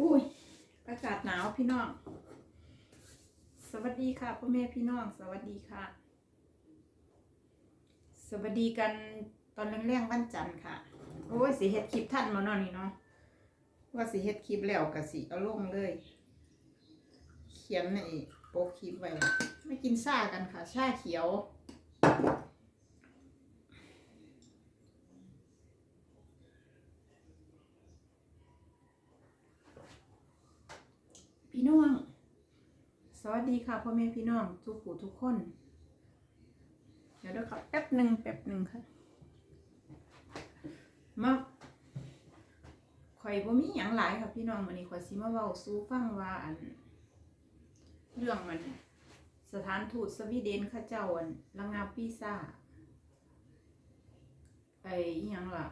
อุ้ยอากาศหนาวพี่น้อง สวัสดีค่ะพ่อแม่พี่น้อง สวัสดีค่ะ สวัสดีกันตอนแรงๆวันจันทร์ค่ะ โอ้ยสิเฮ็ดคลิปท่านมาเนาะนี่เนาะว่าสิเฮ็ดคลิปแล้วก็สิเอาลงเลย เขียนในโปกคลิปไว้ไม่กินซ่ากันค่ะชาเขียว พี่น้อง ส วัสดีค่ะพ่อแม่พี่น้องทุกผู้ทุกคน เดี๋ยวเดี๋ยวครับแป๊บหนึ่งแป๊บหนึ่งค่ะมาข่อยบ่มีหยังหลายค่ะพี่น้องมื้อนี้ข่อยสิมาเว้าสู่ฟังว่าอัน เรื่องมัน สถานทูตสวีเดนเขาเจ้าอันระงับวีซ่าไอ้อิหยังล่ะ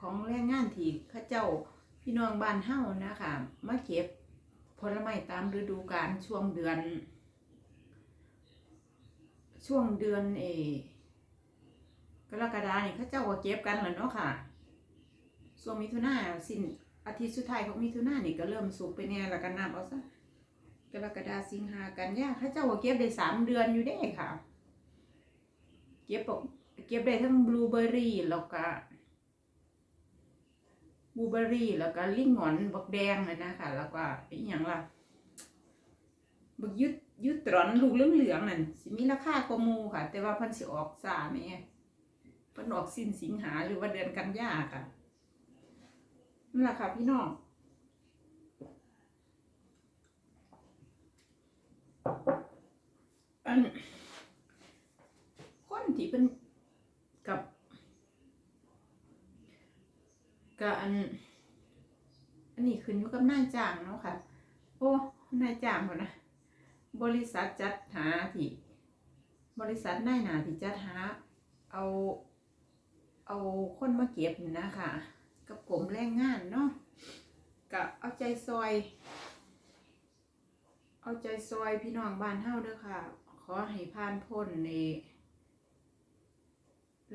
ของแรงงานที่เขาเจ้าพี่น้องบ้านเฮานะคะมาเก็บ ผลไม้ตามฤดูกาลช่วงเดือน ช่วงเดือนเอกรกฎาเนี่ยเขาเจ้าก็เก็บกันแหล้วเนาะค่ะช่วงมิถุนาสิ้นอาทิตย์สุดท้ายของมิถุนาเนี่ยก็เริ่มสุกไปแน่แล้วกันนับเอาซะกรกฎาสิงหากันยาเขาเจ้าก็เก็บได้สามเดือนอยู่ได้ค่ะ เก็บอกเก็บได้ทั้งบลูเบอร์รี่แล้วก็ บูเบอรี่ แล้วก็ลิงงอนบักแดงเลยนะคะแล้วก็อีกอย่างล่ะบักยึดยึดตรอนลูกเหลืองๆนั่นสิมีราคากว่ามูค่ะ แต่ว่าพันสิออกซาแหม่พันออกสิ้นสิงหาหรือว่าเดือนกันยาค่ะนั่นแหละค่ะพี่น้องอันคนที่เป็นกับ ก็อัน อันนี้ขึ้นอยู่กับนายจ้างเนาะค่ะ โอ้นายจ้างก่อนนะบริษัทจัดหาที่บริษัทนายหนาที่จัดหา เอา เอาคนมาเก็บนี่นะคะ กับกรมแรงงานเนาะกับเอาใจซอย เอาใจซอยพี่น้องบ้านเฮาเด้อค่ะ ขอให้ผ่านพ้นใน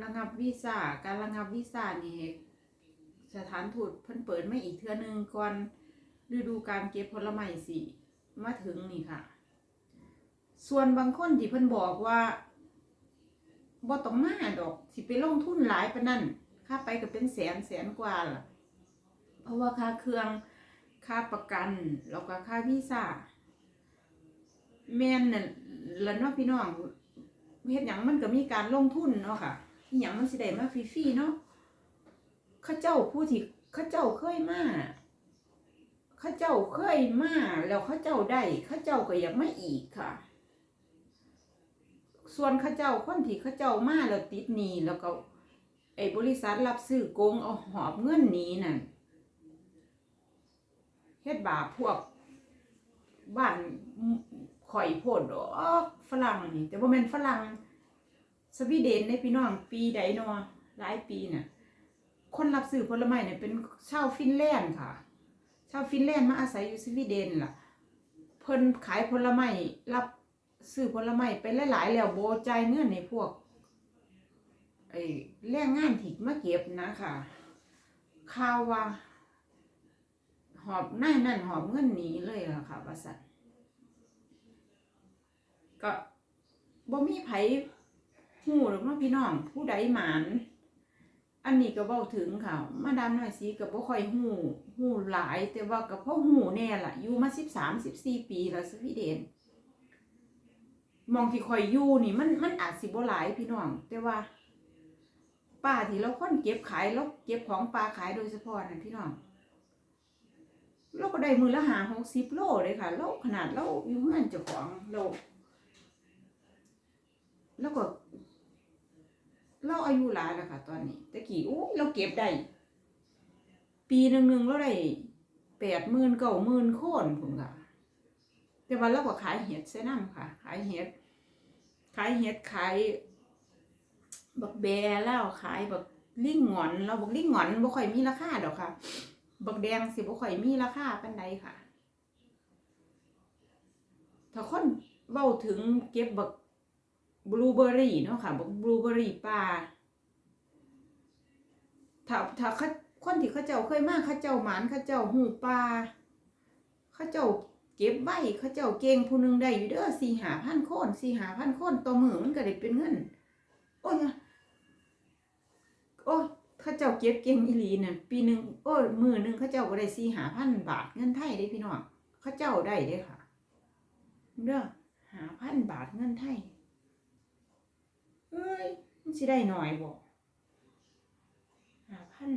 ระงับวีซ่าการระงับวีซ่านี่ สถานทูตเพิ่นเปิดไม่อีกเทื่อนึงก่อนฤดูการเก็บผลไม้สิมาถึงนี่ค่ะ ส่วนบางคนที่เพิ่นบอกว่าบ่ต้องมาดอกสิไปลงทุนหลายปานนั้นค่าไปก็เป็นแสนแสนกว่าล่ะ เพราะว่าค่าเครื่องค่าประกันแล้วก็ค่าวีซ่าแม่นน่ะละเนาะพี่น้องเฮ็ดหยังมันก็มีการลงทุนเนาะค่ะอีหยังมันสิได้มาฟรีๆเนาะ ข้าเจ้าผู้ที่ข้าเจ้าเคยมาข้าเจ้าเคยมาแล้วข้าเจ้าได้ข้าเจ้าก็อยากมาอีกค่ะ ส่วนข้าเจ้าคนที่ข้าเจ้ามาแล้วติดหนี้แล้วก็ ไอ้บริษัทรับซื้อโกงเอาหอบเงินหนี้นั่นเฮ็ดบาปพวกบ้านข่อยโพดดอกฝรั่งนี่แต่ว่าแม่นฝรั่งสวีเดนในพี่น้องปีใดเนาะหลายปีน่ะ คนรับซื้อผลไม้เนี่ยเป็นชาวฟินแลนด์ค่ะ ชาวฟินแลนด์มาอาศัยอยู่สวีเดนล่ะ เพิ่นขายผลไม้รับซื้อผลไม้ไปหลายๆแล้วโบจ่ายเงินในพวกไอ้แรงงานที่มาเก็บนะค่ะข่าวว่าหอบนานั่นหอบเงินหนีเลยล่ะค่ะว่าสันก็บ่มีไผหูหรอกนาพี่น้องผู้ใดหมาน อันนี้ก็เว้าถึงค่ะ มาดามน้อยสีก็บ่ค่อยฮู้ฮู้หลาย แต่ว่าก็พอฮู้แน่ล่ะ อยู่มา13 14ปีแล้วสวีเดนมองที่ค่อยอยู่นี่มันมันอาจสิบ่หลายพี่น้อง แต่ว่าป้าที่เราคนเก็บขายเราเก็บของปลาขายโดยเฉพาะนั่นพี่น้องเราก็ได้มือละหา60โลเลยค่ะเราขนาดเราอยู่งานเจ้าของเราแล้วก็ เราอายุหลายแล้วค่ะ ตอนนี้ต่กี้โอ้เราเก็บได้ ปีหนึ่งหนึ่งเราได้แปดหมื่นเก้าหมื่นโคนผมค่ะ แต่ว่าเราก็ขายเห็ดเส้น้ำค่ะ ขายเห็ด ขายเห็ดขาย บักแบแล้วขายบักลิงหงอน เราบักลิงหงอนบ่ค่อยมีราคาดอกค่ะ บักแดงสิบ่ค่อยมีราคาปานใดค่ะ ถ้าคนเว้าถึงเก็บบัก บลูเบอร์รี่เนาะค่ะบลูเบอร์รี่ป่าถ้าถ้าเขาคนที่เขาเจ้าเคยมาเขาเจ้าหมานเขาเจ้าหูป่าเขาเจ้าเก็บไว้เขาเจ้าเก่งผู้หนึงได้อยู่เด้อสี่หาพันคนสี่หาพันคนต่อมือมันก็ได้เป็นเงิน โอ้ยนะโอ้ยเขาเจ้าเก็บเก่งอีหลีเนี่ยปีหนึ่งโอ้ยมือหนึ่งเขาเจ้าก็ได้สี่หาพันบาทเงินไทยได้พี่น้องเขาเจ้าได้เด้ค่ะเด้อหาพันบาทเงินไทย เอ้ยมันสิได้หน่อยบ่ห้าพัน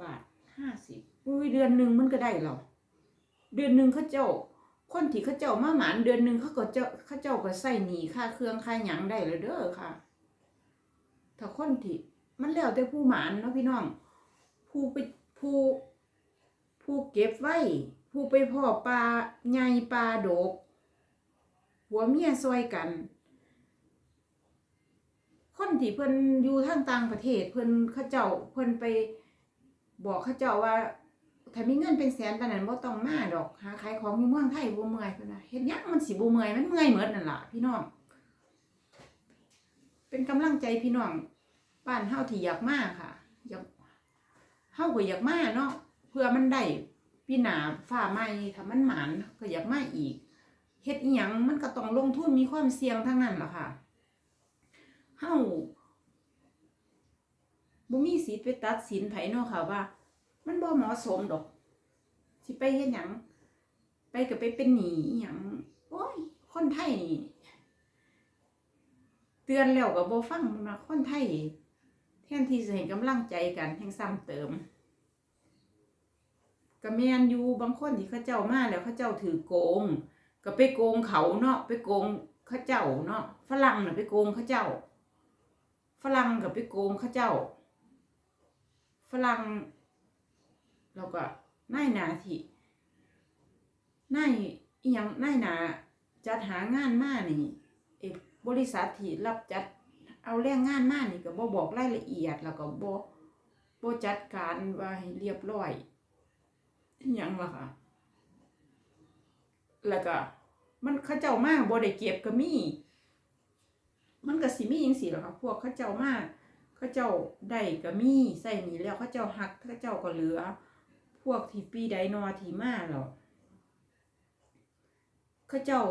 บาทห้าสิบอุ้ยเดือนหนึ่งมันก็ได้หรอเดือนหนึ่งเขาเจ้า คนที่เขาเจ้ามาหมานเดือนหนึ่งเขาก็เจ้าเขาเจ้าก็ใส่หนีค่าเครื่องค่าหยังได้เลยเด้อค่ะ ถ้าคนที่มันแล้วแต่ผู้หมานเนาะพี่น้อง ผู้ไปผู้ผู้เก็บไว้ ผู้ไปพ่อปลาใหญ่ปลาโดก หัวเมียซอยกัน คนที่เพิ่นอยู่ทางต่างประเทศ เพิ่นเขาเจ้าเพิ่นไปบอกเขาเจ้าว่าถ้ามีเงินเป็นแสนปานนั้นบ่ต้องมาดอกหาขายของอยู่เมืองไทยบ่เมื่อยเพิ่นน่ะเฮ็ดหยังมันสิบ่เมื่อยมันเมื่อยหมดนั่นล่ะพี่น้อง เป็นกำลังใจพี่น้องบ้านเฮาที่อยากมาค่ะอยากเฮาก็อยากมาเนาะเพื่อมันได้ปีหนาฟ้าใหม่ถ้ามันหมานก็อยากมาอีกเฮ็ดอีหยังมันก็ต้องลงทุนมีความเสี่ยงทั้งนั้นล่ะค่ะ เฮ้าบ่มีสิทธิ์ไปตัดสินไผเนาะค่ะว่า มันบ่เหมาะสมดอก สิไปเฮ็ดหยัง ไปก็ไปเป็นหนีหยังโอ้ย คนไทยนี่เตือนแล้วก็บ่ฟังนะคนไทยแทนที่จะให้กำลังใจกันแห่งซ้ำเติมก็แม่นอยู่บางคนที่เขาเจ้ามาแล้วเขาเจ้าถือโกง ก็ไปโกงเขาเนาะไปโกงเขาเจ้าเนาะฝรั่งน่ะไปโกงเขาเจ้า ฝรั่งก็ไปโกงเขาเจ้า ฝรั่งแล้วก็น่ายนาที่นายอีหยังน่ายนาจัดหางานมานี่ไอ้บริษัทที่รับจัดเอาแรงงานมานี่ก็บ่บอกรายละเอียด แล้วก็บ่บ่จัดการว่าให้เรียบร้อยอีหยังล่ะค่ะแล้วก็มันเขาเจ้ามากบ่ได้เก็บก็มี มันก็สิมีจังซี่ล่ะค่ะพวกเขาเจ้ามาเขาเจ้าได้ก็มีใส่นี่แล้วเขาเจ้าหักเขาเจ้าก็เหลือ พวกที่ปีใดนอที่มาแล้วเขาเจ้า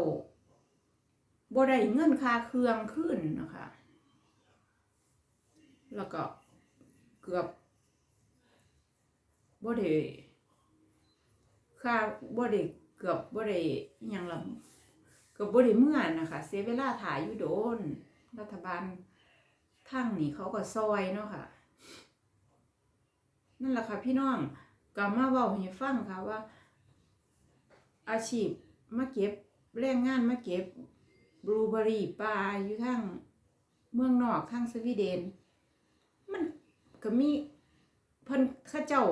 บ่ได้เงินค่าเครื่องขึ้นนะคะ แล้วก็เกือบบ่ได้ค่าบ่ได้เกือบบ่ได้อิหยังละเกือบบ่ได้เมื่อนะคะ เสียเวลาถ่ายอยู่โดน รัฐบาลทั้งนี่เขาก็ซอยเนาะค่ะ นั่นแหละค่ะพี่น้องก็มาเว้าให้ฟังค่ะว่า อาชีพมาเก็บแรงงานมาเก็บบลูเบอรี่ปลาอยู่ทางเมืองนอกทางสวีเดน มันก็มีเพิ่นเข้าเจ้า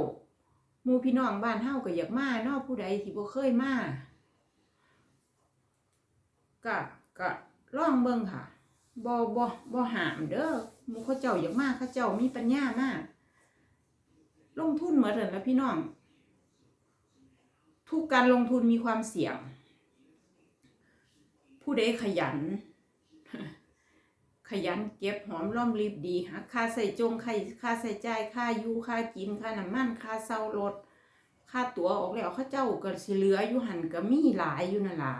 มูพี่น้องบ้านเฮาก็อยากมาเนาะผู้ใดที่บ่เคยมาก็ก็ลองเบิ่งค่ะ บ่บ่บ่หามเด้อมูเขาเจ้าอยากมาเขาเจ้ามีปัญญามาก ลงทุนเหมือนกันแล้วพี่น้อง ทุกการลงทุนมีความเสี่ยง ผู้ใดขยัน ขยันเก็บหอมรอมริบดีหาค่าใส่จงค่าค่าใส่จ่ายค่าอยู่ค่ากินค่าน้ำมันค่าเช่ารถค่าตั๋วออกแล้วข้าเจ้าก็สิเหลืออยู่หันก็มีหลายอยู่นั่นล่ะ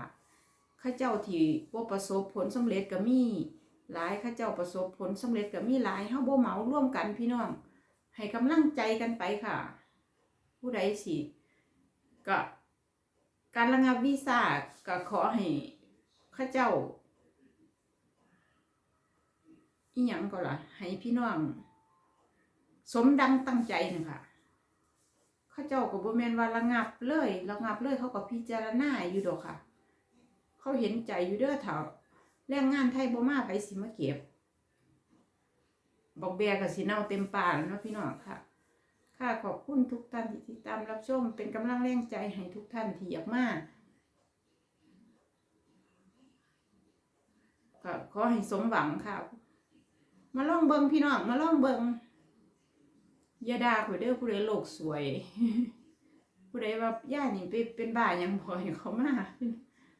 ข้าเจ้าที่บ่ประสบผลสำเร็จก็มี หลายข้าเจ้าประสบผลสำเร็จก็มีหลายเฮาบ่เหมาร่วมกันพี่น้อง ให้กำลังใจกันไปค่ะ ผู้ใดสิก็การระงับวีซ่าก็ขอให้ข้าเจ้าอีหยังก็ล่ะ ให้พี่น้อง สมดังตั้งใจนะคะข้าเจ้าก็บ่แม่นว่าระงับเลยระงับเลยเขาก็พิจารณาอยู่ดอกค่ะ เขาเห็นใจอยู่เด้อเถา แรงงานไทยบ่มาไปสิมาเก็บ บอกแบกับสีเนาเต็มป่าแล้วนะพี่น้องค่ะ ค่ะขอบคุณทุกท่านที่ติดตามรับชม เป็นกำลังแรงใจให้ทุกท่านที่อยากมาก็ขอให้สมหวังค่ะ มาล่องเบิงพี่น้อง มาล่องเบิงยาดาข่อยเด้อผู้ใดโลกสวย ผู้ใดว่าย่านี่ไปเป็นบ้าหยังพอให้เขามา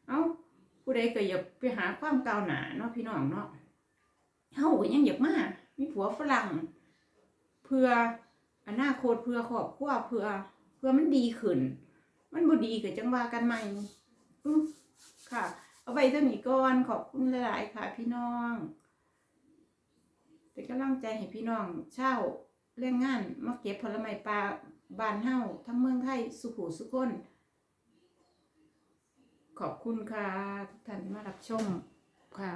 เอ้า ผู้ใดก็อยากไปหาความก้าวหน้าเนาะพี่น้องเนาะเฮาก็ยังอยากมามีผัวฝรั่ง เพื่ออนาคตเพื่อครอบครัวเพื่อ เพื่อมันดีขึ้น มันบ่ดีก็จังว่ากันใหม่ค่ะ เอาไว้เท่านี้ก่อนขอบคุณหลายๆค่ะ พี่น้องเป็นกำลังใจให้พี่น้องเช่าวแรงงานมาเก็บผลไม้ปลาบานเฮาทั้งเมืองไทยสุขุสุขคน ขอบคุณค่ะ ทุกท่านที่มารับชมค่ะ